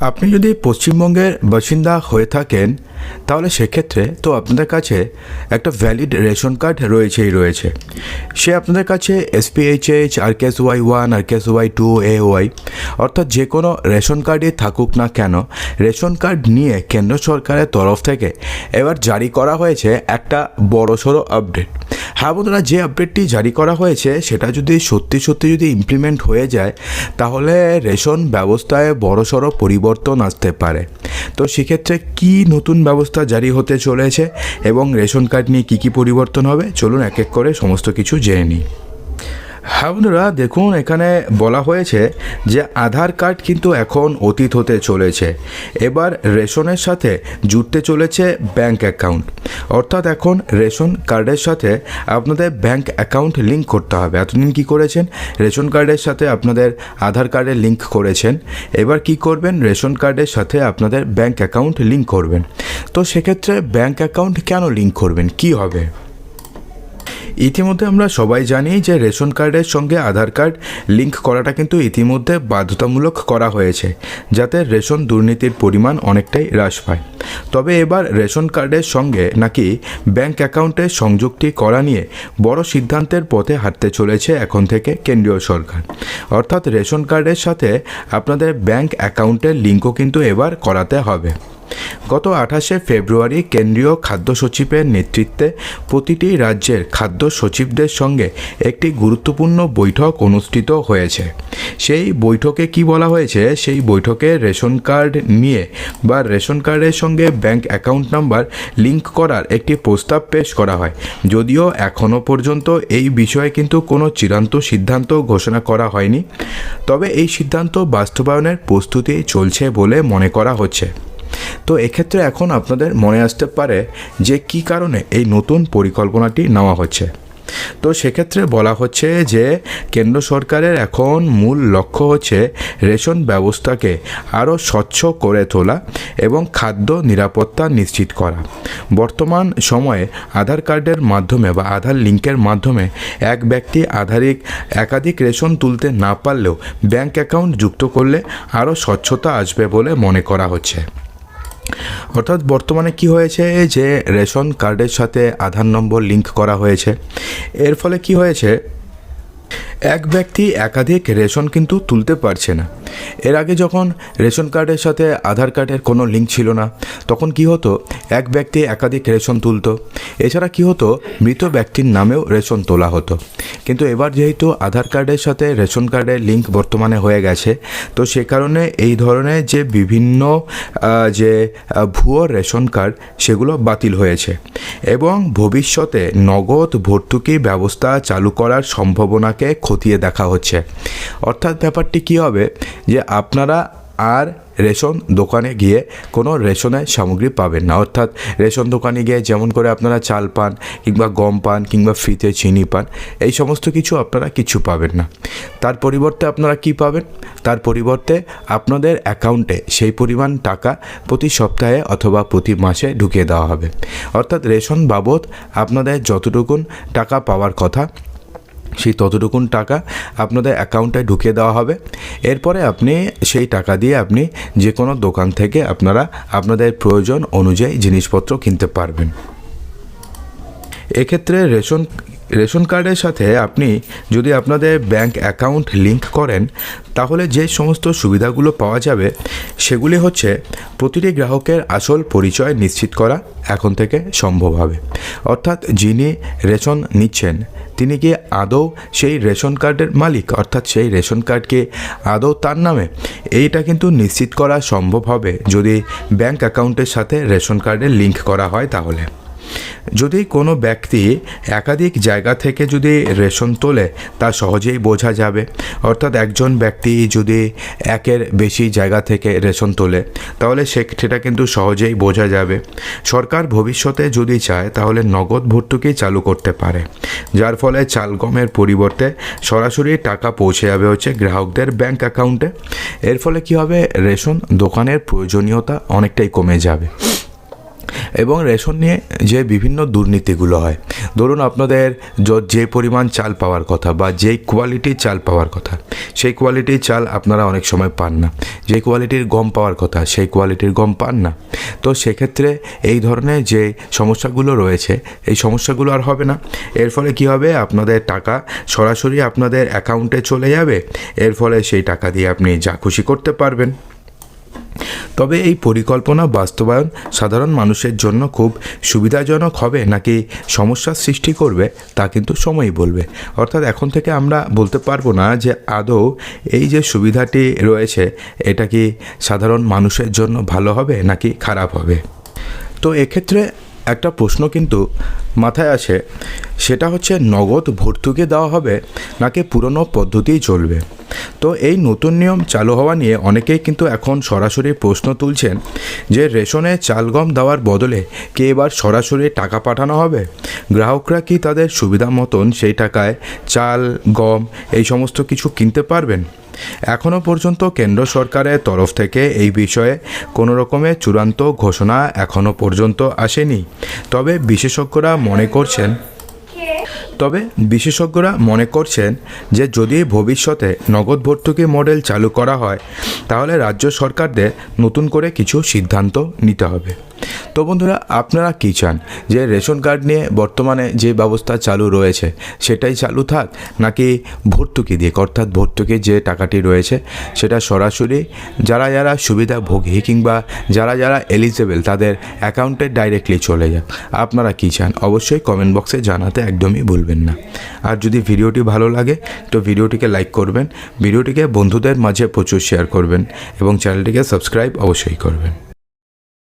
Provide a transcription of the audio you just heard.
আপনি যদি পশ্চিমবঙ্গের বাসিন্দা হয়ে থাকেন, তাহলে সেক্ষেত্রে তো আপনাদের কাছে একটা ভ্যালিড রেশন কার্ড রয়েছেই রয়েছে। সে আপনাদের কাছে এসপিএইচএইচ আর case Y one R case Y two A Y অর্থাৎ যে কোনো রেশন কার্ডই থাকুক না কেন, রেশন কার্ড নিয়ে কেন্দ্র সরকারের তরফ থেকে এবার জারি করা হয়েছে একটা বড়সড় আপডেট হ্যাঁ বন্ধুরা, যে আপডেটটি জারি করা হয়েছে, সেটা যদি সত্যি সত্যি যদি ইমপ্লিমেন্ট হয়ে যায়, তাহলে রেশন ব্যবস্থায় বড়সড় পরিবর্তন আসতে পারে। তো সেক্ষেত্রে কি নতুন ব্যবস্থা জারি হতে চলেছে এবং রেশন কার্ড নিয়ে কী কী পরিবর্তন হবে? চলুন এক এক করে সমস্ত কিছু জেনে নিই। হ্যাঁ বন্ধুরা, দেখুন, এখানে বলা হয়েছে যে আধার কার্ড কিন্তু এখন অতীত হতে চলেছে। এবার রেশনের সাথে জুড়তে চলেছে ব্যাংক অ্যাকাউন্ট। অর্থাৎ এখন রেশন কার্ডের সাথে আপনাদের ব্যাংক অ্যাকাউন্ট লিঙ্ক করতে হবে। এতদিন কি করেছেন? রেশন কার্ডের সাথে আপনাদের আধার কার্ডের লিঙ্ক করেছেন। এবার কি করবেন? রেশন কার্ডের সাথে আপনাদের ব্যাংক অ্যাকাউন্ট লিঙ্ক করবেন। তো সেক্ষেত্রে ব্যাংক অ্যাকাউন্ট কেন লিঙ্ক করবেন? কি হবে? ইতিমধ্যে আমরা সবাই জানি যে রেশন কার্ডের সঙ্গে আধার কার্ড লিঙ্ক করাটা কিন্তু ইতিমধ্যে বাধ্যতামূলক করা হয়েছে, যাতে রেশন দুর্নীতির পরিমাণ অনেকটাই হ্রাস পায়। তবে এবার রেশন কার্ডের সঙ্গে নাকি ব্যাংক অ্যাকাউন্টের সংযুক্তি করা নিয়ে বড় সিদ্ধান্তের পথে হাঁটতে চলেছে এখন থেকে কেন্দ্রীয় সরকার। অর্থাৎ রেশন কার্ডের সাথে আপনাদের ব্যাংক অ্যাকাউন্টের লিঙ্কও কিন্তু এবার করাতে হবে। গত আঠাশে ফেব্রুয়ারি কেন্দ্রীয় খাদ্য সচিবের নেতৃত্বে প্রতিটি রাজ্যের খাদ্য সচিবদের সঙ্গে একটি গুরুত্বপূর্ণ বৈঠক অনুষ্ঠিত হয়েছে। সেই বৈঠকে কি বলা হয়েছে? সেই বৈঠকে রেশন কার্ড নিয়ে বা রেশন কার্ডের সঙ্গে ব্যাংক অ্যাকাউন্ট নাম্বার লিঙ্ক করার একটি প্রস্তাব পেশ করা হয়। যদিও এখনও পর্যন্ত এই বিষয়ে কিন্তু কোনো চূড়ান্ত সিদ্ধান্ত ঘোষণা করা হয়নি। তবে এই সিদ্ধান্ত বাস্তবায়নের প্রস্তুতি চলছে বলে মনে করা হচ্ছে। তো এক্ষেত্রে এখন আপনাদের মনে আসতে পারে যে কি কারণে এই নতুন পরিকল্পনাটি নেওয়া হচ্ছে। তো সেক্ষেত্রে বলা হচ্ছে যে কেন্দ্র সরকারের এখন মূল লক্ষ্য হচ্ছে রেশন ব্যবস্থাকে আরও স্বচ্ছ করে তোলা এবং খাদ্য নিরাপত্তা নিশ্চিত করা। বর্তমান সময়ে আধার কার্ডের মাধ্যমে বা আধার লিঙ্কের মাধ্যমে এক ব্যক্তি আধারিক একাধিক রেশন তুলতে না পারলেও ব্যাংক অ্যাকাউন্ট যুক্ত করলে আরও স্বচ্ছতা আসবে বলে মনে করা হচ্ছে। অর্থাৎ বর্তমানে কি হয়েছে যে রেশন কার্ডের সাথে আধার নম্বর লিঙ্ক করা হয়েছে। এর ফলে কি হয়েছে? এক ব্যক্তি একাধিক রেশন কিন্তু তুলতে পারছে না। এর আগে যখন রেশন কার্ডের সাথে আধার কার্ডের কোনো লিঙ্ক ছিল না, তখন কি হতো? এক ব্যক্তি একাধিক রেশন তুলতো। এছাড়া কি হতো? মৃত ব্যক্তির নামেও রেশন তোলা হতো। কিন্তু এবার যেহেতু আধার কার্ডের সাথে রেশন কার্ডের লিঙ্ক বর্তমানে হয়ে গেছে, তো সে কারণে এই ধরনের যে বিভিন্ন যে ভুয়ো রেশন কার্ড, সেগুলো বাতিল হয়েছে। এবং ভবিষ্যতে নগদ ভর্তুকি ব্যবস্থা চালু করার সম্ভাবনাকে খতিয়ে দেখা হচ্ছে। অর্থাৎ ব্যাপারটি কী হবে? যে আপনারা আর রেশন দোকানে গিয়ে কোনো রেশনের সামগ্রী পাবেন না। অর্থাৎ রেশন দোকানে গিয়ে যেমন করে আপনারা চাল পান কিংবা গম পান কিংবা ফিতে চিনি পান, এই সমস্ত কিছু আপনারা কিছু পাবেন না। তার পরিবর্তে আপনারা কি পাবেন? তার পরিবর্তে আপনাদের অ্যাকাউন্টে সেই পরিমাণ টাকা প্রতি সপ্তাহে অথবা প্রতি মাসে ঢুকিয়ে দেওয়া হবে। অর্থাৎ রেশন বাবদ আপনাদের যতটুকুন টাকা পাওয়ার কথা সেই ততটুকুন টাকা আপনাদের অ্যাকাউন্টে ঢুকিয়ে দেওয়া হবে। এরপরে আপনি সেই টাকা দিয়ে আপনি যে কোনো দোকান থেকে আপনারা আপনাদের প্রয়োজন অনুযায়ী জিনিসপত্র কিনতে পারবেন। এক্ষেত্রে রেশন রেশন কার্ডের সাথে আপনি যদি আপনাদের ব্যাংক অ্যাকাউন্ট লিংক করেন, তাহলে যে সমস্ত সুবিধাগুলো পাওয়া যাবে, সেগুলি হচ্ছে প্রতিটি গ্রাহকের আসল পরিচয় নিশ্চিত করা এখন থেকে সম্ভব হবে। অর্থাৎ যিনি রেশন নিচ্ছেন, তিনি কি আদৌ সেই রেশন কার্ডের মালিক? অর্থাৎ সেই রেশন কার্ডকে আদৌ তার নামে? এইটা কিন্তু নিশ্চিত করা সম্ভব হবে যদি ব্যাংক অ্যাকাউন্টের সাথে রেশন কার্ডের লিংক করা হয় তাহলে। যদি কোনো ব্যক্তি একাধিক জায়গা থেকে যদি রেশন তোলে, তা সহজেই বোঝা যাবে। অর্থাৎ একজন ব্যক্তি যদি একের বেশি জায়গা থেকে রেশন তোলে, তাহলে সেটা কিন্তু সহজেই বোঝা যাবে। সরকার ভবিষ্যতে যদি চায়, তাহলে নগদ ভর্তুকি চালু করতে পারে। যার ফলে চাল গমের পরিবর্তে সরাসরি টাকা পৌঁছে যাবে হচ্ছে গ্রাহকদের ব্যাংক অ্যাকাউন্টে। এর ফলে কি হবে? রেশন দোকানের প্রয়োজনীয়তা অনেকটাই কমে যাবে। এবং রেশন নিয়ে যে বিভিন্ন দুর্নীতিগুলো হয়। ধরুন আপনাদের যে পরিমাণ চাল পাওয়ার কথা বা যেই কোয়ালিটির চাল পাওয়ার কথা, সেই কোয়ালিটির চাল আপনারা অনেক সময় পান না। যে কোয়ালিটির গম পাওয়ার কথা, সেই কোয়ালিটির গম পান না। তো সেক্ষেত্রে এই ধরনের যে সমস্যাগুলো রয়েছে, এই সমস্যাগুলো আর হবে না। এর ফলে কি হবে? আপনাদের টাকা সরাসরি আপনাদের অ্যাকাউন্টে চলে যাবে। এর ফলে সেই টাকা দিয়ে আপনি যা খুশি করতে পারবেন। তবে এই পরিকল্পনা বাস্তবায়ন সাধারণ মানুষের জন্য খুব সুবিধাজনক হবে নাকি সমস্যার সৃষ্টি করবে তা কিন্তু সময়ই বলবে। অর্থাৎ এখন থেকে আমরা বলতে পারব না যে আদৌ এই যে সুবিধাটি রয়েছে, এটা কি সাধারণ মানুষের জন্য ভালো হবে নাকি খারাপ হবে। তো এক্ষেত্রে একটা প্রশ্ন কিন্তু মাথায় আসে, সেটা হচ্ছে নগদ ভর্তুকি দেওয়া হবে নাকি পুরনো পদ্ধতিই চলবে? তো এই নতুন নিয়ম চালু হওয়া নিয়ে অনেকেই কিন্তু এখন সরাসরি প্রশ্ন তুলছেন যে রেশনে চাল গম দেওয়ার বদলে কে এবার সরাসরি টাকা পাঠানো হবে? গ্রাহকরা কি তাদের সুবিধা মতন সেই টাকায় চাল, গম এই সমস্ত কিছু কিনতে পারবেন? এখনও পর্যন্ত কেন্দ্র সরকারের তরফ থেকে এই বিষয়ে কোনো রকমের চূড়ান্ত ঘোষণা এখনও পর্যন্ত আসেনি। তবে বিশেষজ্ঞরা মনে করছেন তবে বিশেষজ্ঞরা মনে করছেন যে যদি ভবিষ্যতে নগদ ভর্তুকি মডেল চালু করা হয়, তাহলে রাজ্য সরকারদের নতুন করে কিছু সিদ্ধান্ত নিতে হবে। তো বন্ধুরা, আপনারা কী চান? যে রেশন কার্ড নিয়ে বর্তমানে যে ব্যবস্থা চালু রয়েছে, সেটাই চালু থাক, নাকি ভর্তুকি দিয়ে অর্থাৎ ভর্তুকির যে টাকাটি রয়েছে, সেটা সরাসরি যারা যারা সুবিধাভোগী কিংবা যারা যারা এলিজেবেল তাদের অ্যাকাউন্টে ডাইরেক্টলি চলে যাক। আপনারা কী চান? অবশ্যই কমেন্ট বক্সে জানাতে একদমই ভুলবেন না। আর যদি ভিডিওটি ভালো লাগে, তো ভিডিওটিকে লাইক করবেন, ভিডিওটিকে বন্ধুদের মাঝে প্রচুর শেয়ার করবেন, এবং চ্যানেলটিকে সাবস্ক্রাইব অবশ্যই করবেন।